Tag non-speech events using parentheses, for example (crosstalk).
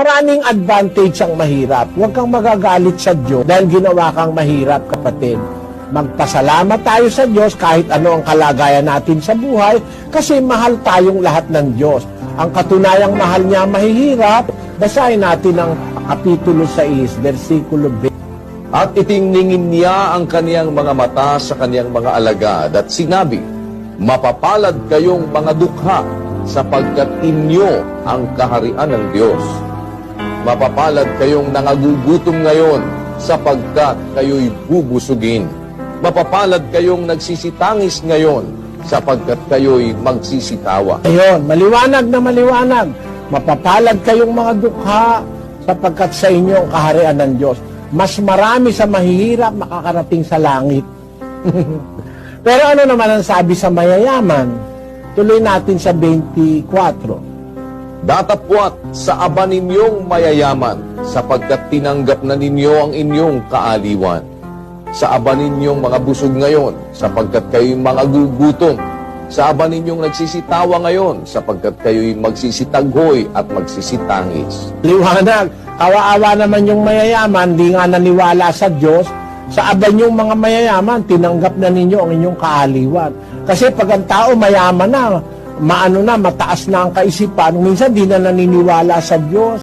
Maraming advantage ang mahirap. Huwag kang magagalit sa Diyos dahil ginawa kang mahirap, kapatid. Magpasalamat tayo sa Diyos kahit ano ang kalagayan natin sa buhay kasi mahal tayong lahat ng Diyos. Ang katunayang mahal niya mahihirap, basahin natin ang Kapitulo 6, versikulo 20. At itingningin niya ang kaniyang mga mata sa kaniyang mga alagad at sinabi, Mapapalad kayong mga dukha sapagkat inyo ang kaharian ng Diyos. Mapapalad kayong nangagugutom ngayon sapagkat kayo'y bubusugin. Mapapalad kayong nagsisitangis ngayon sapagkat kayo'y magsisitawa. Ayun, maliwanag na maliwanag. Mapapalad kayong mga dukha sapagkat sa inyo ang kaharian ng Diyos. Mas marami sa mahihirap makakarating sa langit. (laughs) Pero ano naman ang sabi sa mayayaman? Tuloy natin sa 24. Datapwat sa aba ninyong mayayaman, sapagkat tinanggap na ninyo ang inyong kaaliwan. Sa aba ninyong mga busog ngayon, sapagkat kayo'y mga gugutom. Sa aba ninyong nagsisitawa ngayon, sapagkat kayo'y magsisitaghoy at magsisitangis. Liwanag, kawaawa naman yung mayayaman, di nga naniwala sa Diyos. Sa aban yung mga mayayaman, tinanggap na ninyo ang inyong kaaliwan. Kasi pag ang tao mayaman na, maano na, mataas na ang kaisipan, minsan di na naniniwala sa Diyos.